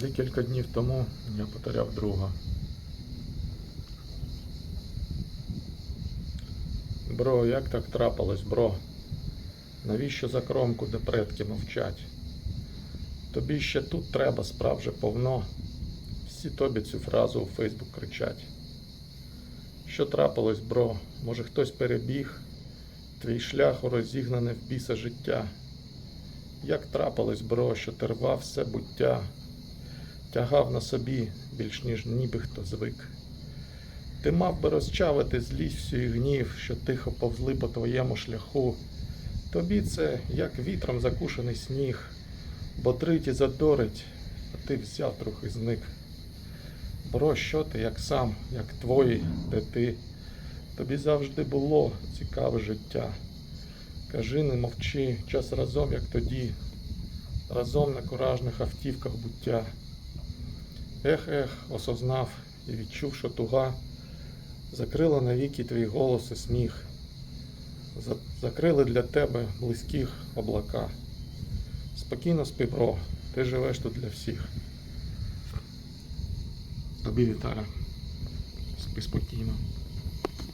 Декілька днів тому я потеряв друга. Бро, як так трапилось, бро? Навіщо за кромку, де предки мовчать? Тобі ще тут треба, справ же повно. Всі тобі цю фразу у Фейсбук кричать. Що трапилось, бро? Може хтось перебіг? Твій шлях у розігнане в біса життя. Як трапилось, бро, що ти рвав все буття, тягав на собі більш ніж ніби хто звик. Ти мав би розчавити злість і гнів, що тихо повзли по твоєму шляху. Тобі це як вітром закушений сніг, бодрить і задорить, а ти взяв трохи зник. Бро, що ти, як сам, як твої, де ти? Тобі завжди було цікаве життя. Кажи, не мовчи, час разом, як тоді, разом на куражних автівках буття. Ех, ех, осознав і відчув, що туга закрила навіки твій голос і сміх, За- закрили для тебе близьких облака. Спокійно спи, бро, ти живеш тут для всіх. Тобі вітаю. Спи спокійно.